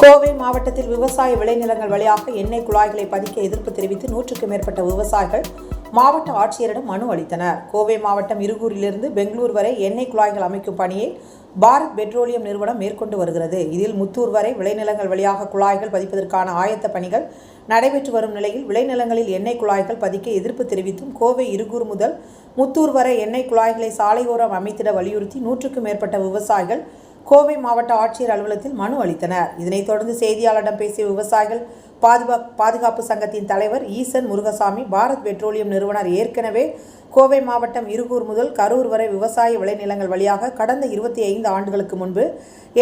கோவை மாவட்டத்தில் விவசாய விளைநிலங்கள் வழியாக எண்ணெய் குழாய்களை பதிக்க எதிர்ப்பு தெரிவித்து நூற்றுக்கும் மேற்பட்ட விவசாயிகள் மாவட்ட ஆட்சியரிடம் மனு அளித்தனர். கோவை மாவட்டம் இருகூரிலிருந்து பெங்களூர் வரை எண்ணெய் குழாய்கள் அமைக்கும் பணியை பாரத் பெட்ரோலியம் நிறுவனம் மேற்கொண்டு வருகிறது. இதில் முத்தூர் வரை விளைநிலங்கள் வழியாக குழாய்கள் பதிப்பதற்கான ஆயத்த பணிகள் நடைபெற்று வரும் நிலையில் விளைநிலங்களில் எண்ணெய் குழாய்கள் பதிக்க எதிர்ப்பு தெரிவித்தும் கோவை இருகூர் முதல் முத்தூர் வரை எண்ணெய் குழாய்களை சாலையோரம் அமைத்திட வலியுறுத்தி நூற்றுக்கும் மேற்பட்ட விவசாயிகள் கோவை மாவட்ட ஆட்சியர் அலுவலகத்தில் மனு அளித்தனர். இதனைத் தொடர்ந்து செய்தியாளரிடம் பேசிய விவசாயிகள் பாதுகா பாதுகாப்பு சங்கத்தின் தலைவர் ஈசன் முருகசாமி பாரத் பெட்ரோலியம் நிறுவனர் ஏற்கனவே கோவை மாவட்டம் இருகூர் முதல் கரூர் வரை விவசாய விளைநிலங்கள் வழியாக கடந்த இருபத்தி ஐந்து ஆண்டுகளுக்கு முன்பு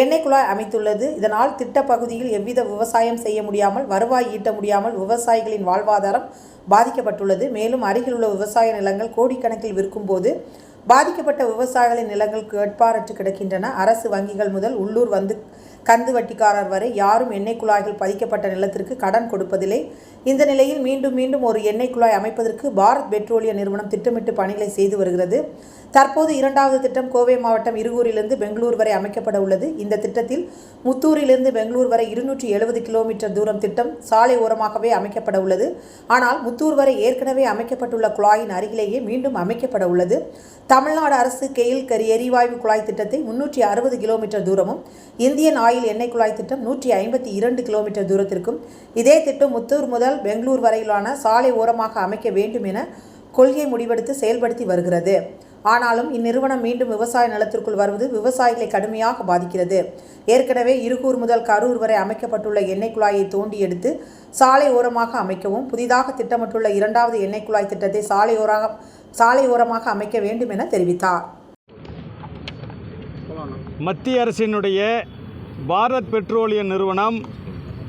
எண்ணெய் குழாய் அமைத்துள்ளது. இதனால் திட்டப்பகுதியில் எவ்வித விவசாயம் செய்ய முடியாமல் வருவாய் ஈட்ட முடியாமல் விவசாயிகளின் வாழ்வாதாரம் பாதிக்கப்பட்டுள்ளது. மேலும் அருகில் உள்ள விவசாய நிலங்கள் கோடிக்கணக்கில் விற்கும்போது பாதிக்கப்பட்ட விவசாயிகளின் நிலங்கள் கேட்பாரற்று கிடக்கின்றன. அரசு வங்கிகள் முதல் உள்ளூர் வந்து கந்து வட்டிக்காரர் வரை யாரும் எண்ணெய் குழாய்கள் பதிக்கப்பட்ட நிலத்திற்கு கடன் கொடுப்பதில்லை. இந்த நிலையில் மீண்டும் மீண்டும் ஒரு எண்ணெய் குழாய் அமைப்பதற்கு பாரத் பெட்ரோலிய நிறுவனம் திட்டமிட்டு பணிகளை செய்து வருகிறது. தற்போது இரண்டாவது திட்டம் கோவை மாவட்டம் இருகூரிலிருந்து பெங்களூர் வரை அமைக்கப்பட உள்ளது. இந்த திட்டத்தில் முத்தூரிலிருந்து பெங்களூர் வரை இருநூற்றி எழுபது கிலோமீட்டர் தூரம் திட்டம் சாலை ஓரமாகவே அமைக்கப்பட உள்ளது. ஆனால் முத்தூர் வரை ஏற்கனவே அமைக்கப்பட்டுள்ள குழாயின் அருகிலேயே மீண்டும் அமைக்கப்பட உள்ளது. தமிழ்நாடு அரசு கெயில் கரி எரிவாயு குழாய் திட்டத்தை முன்னூற்றி அறுபது கிலோமீட்டர் தூரமும் இந்தியன் ஆயில் எண்ணெய் குழாய் திட்டம் நூற்றி ஐம்பத்தி இரண்டு கிலோமீட்டர் தூரத்திற்கும் இதே திட்டம் முத்தூர் முதல் பெங்களூர் வரையிலான சாலை ஓரமாக அமைக்க வேண்டும் என கொள்கை முடிவெடுத்து செயல்படுத்தி வருகிறது. ஆனாலும் இந்நிறுவனம் மீண்டும் விவசாய நிலத்திற்குள் வருவது விவசாயிகளை கடுமையாக பாதிக்கிறது. ஏற்கனவே இருகூர் முதல் கரூர் வரை அமைக்கப்பட்டுள்ள எண்ணெய் குழாயை தோண்டி எடுத்து சாலை ஓரமாக அமைக்கவும் புதிதாக திட்டமிட்டுள்ள இரண்டாவது எண்ணெய் குழாய் திட்டத்தை சாலையோராக சாலையோரமாக அமைக்க வேண்டும் என தெரிவித்தார். மத்திய அரசினுடைய பாரத் பெட்ரோலிய நிறுவனம்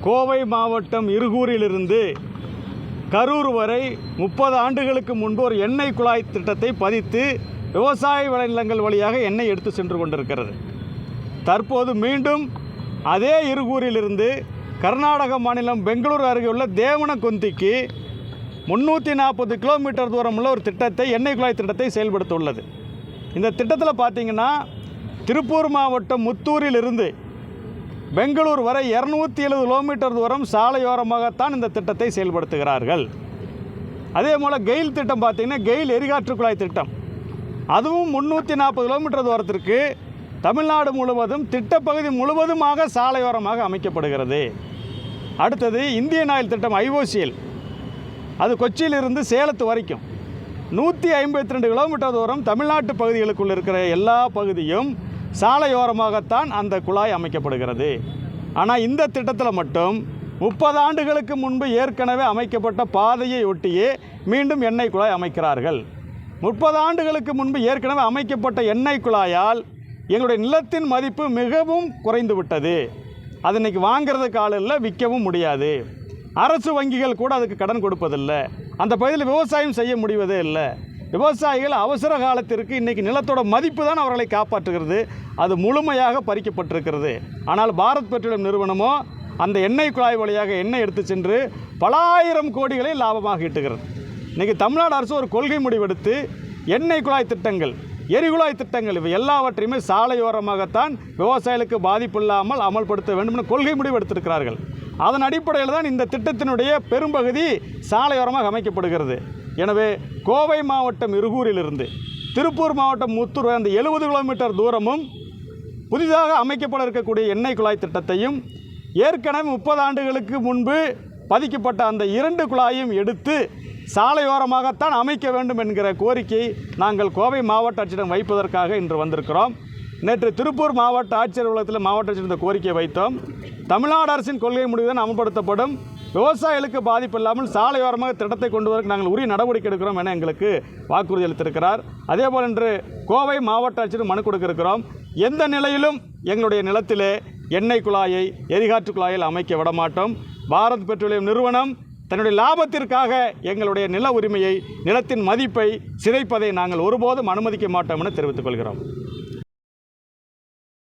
கோவை மாவட்டம் இருகூரிலிருந்து கரூர் வரை முப்பது ஆண்டுகளுக்கு முன்பு ஒரு எண்ணெய் குழாய் திட்டத்தை பதித்து விவசாய விளைநிலங்கள் வழியாக எண்ணெய் எடுத்து சென்று கொண்டிருக்கிறது. தற்போது மீண்டும் அதே இருகூரிலிருந்து கர்நாடக மாநிலம் பெங்களூரு அருகே உள்ள தேவனகொந்திக்கு முந்நூற்றி நாற்பது கிலோமீட்டர் தூரமுள்ள ஒரு திட்டத்தை எண்ணெய் குழாய் திட்டத்தை செயல்படுத்தியுள்ளது இந்த திட்டத்தில் பார்த்தீங்கன்னா திருப்பூர் மாவட்டம் முத்தூரிலிருந்து பெங்களூர் வரை இரநூத்தி எழுபது கிலோமீட்டர் தூரம் சாலையோரமாகத்தான் இந்த திட்டத்தை செயல்படுத்துகிறார்கள். அதே போல் கெயில் திட்டம் பார்த்தீங்கன்னா கெயில் எரிகாற்று குழாய் திட்டம். அதுவும் முந்நூற்றி நாற்பது கிலோமீட்டர் தூரத்திற்கு தமிழ்நாடு முழுவதும் திட்டப்பகுதி முழுவதுமாக சாலையோரமாக அமைக்கப்படுகிறது. அடுத்தது இந்தியன் ஆயில் திட்டம் ஐஓசிஎல் அது கொச்சியிலிருந்து சேலத்து வரைக்கும். நூற்றி ஐம்பத்தி ரெண்டு கிலோமீட்டர் தூரம் தமிழ்நாட்டு பகுதிகளுக்குள் இருக்கிற எல்லா பகுதியும் சாலையோரமாகத்தான் அந்த குழாய் அமைக்கப்படுகிறது. ஆனால் இந்த திட்டத்தில் மட்டும் முப்பது ஆண்டுகளுக்கு முன்பு ஏற்கனவே அமைக்கப்பட்ட பாதையை ஒட்டியே மீண்டும் எண்ணெய் குழாய் அமைக்கிறார்கள். முப்பது ஆண்டுகளுக்கு முன்பு ஏற்கனவே அமைக்கப்பட்ட எண்ணெய் குழாயால் எங்களுடைய நிலத்தின் மதிப்பு மிகவும் குறைந்து விட்டது. அது இன்னைக்கு வாங்குறதுக்கு ஆள் இல்லை விற்கவும் முடியாது. அரசு வங்கிகள் கூட அதுக்கு கடன் கொடுப்பதில்லை. அந்த பகுதியில் விவசாயம் செய்ய முடிவதே இல்லை. விவசாயிகள் அவசர காலத்திற்கு இன்றைக்கி நிலத்தோட மதிப்பு தான் அவர்களை காப்பாற்றுகிறது. அது முழுமையாக பறிக்கப்பட்டிருக்கிறது. ஆனால் பாரத் பெட்ரோலியம் நிறுவனமோ அந்த எண்ணெய் குழாய் வழியாக எண்ணெய் எடுத்து சென்று பலாயிரம் கோடிகளை லாபமாக ஈட்டுகிறது. இன்றைக்கி தமிழ்நாடு அரசு ஒரு கொள்கை முடிவெடுத்து எண்ணெய் குழாய் திட்டங்கள் எரிகுழாய் திட்டங்கள் இவை எல்லாவற்றையுமே சாலையோரமாகத்தான் விவசாயிகளுக்கு பாதிப்பு இல்லாமல் அமல்படுத்த வேண்டும் என கொள்கை முடிவு எடுத்திருக்கிறார்கள். அதன் அடிப்படையில் தான் இந்த திட்டத்தினுடைய பெரும்பகுதி சாலையோரமாக அமைக்கப்படுகிறது. எனவே கோவை மாவட்டம் இருகூரிலிருந்து திருப்பூர் மாவட்டம் முத்தூர் அந்த எழுபது கிலோமீட்டர் தூரமும் புதிதாக அமைக்கப்பட இருக்கக்கூடிய எண்ணெய் குழாய் திட்டத்தையும் ஏற்கனவே முப்பது ஆண்டுகளுக்கு முன்பு பதிக்கப்பட்ட அந்த இரண்டு குழாயும் எடுத்து சாலையோரமாகத்தான் அமைக்க வேண்டும் என்கிற கோரிக்கை நாங்கள் கோவை மாவட்ட ஆட்சியிடம் வைப்பதற்காக இன்று வந்திருக்கிறோம். நேற்று திருப்பூர் மாவட்ட ஆட்சியர் அலுவலகத்தில் மாவட்ட ஆட்சியர் இந்த கோரிக்கையை வைத்தோம். தமிழ்நாடு அரசின் கொள்கை முடிவுதான் அமல்படுத்தப்படும். விவசாயிகளுக்கு பாதிப்பு இல்லாமல் சாலையோரமாக திட்டத்தை கொண்டு வருவதற்கு நாங்கள் உரிய நடவடிக்கை எடுக்கிறோம் என எங்களுக்கு வாக்குறுதி அளித்திருக்கிறார். அதேபோல் இன்று கோவை மாவட்ட ஆட்சியர் மனு கொடுக்கிருக்கிறோம் எந்த நிலையிலும் எங்களுடைய நிலத்திலே எண்ணெய் குழாயை எரிகாற்று குழாயில் அமைக்க விடமாட்டோம். பாரத் பெட்ரோலியம் நிறுவனம் தன்னுடைய லாபத்திற்காக எங்களுடைய நில உரிமையை நிலத்தின் மதிப்பை சிதைப்பதை நாங்கள் ஒருபோதும் அனுமதிக்க மாட்டோம் என தெரிவித்துக் கொள்கிறோம்.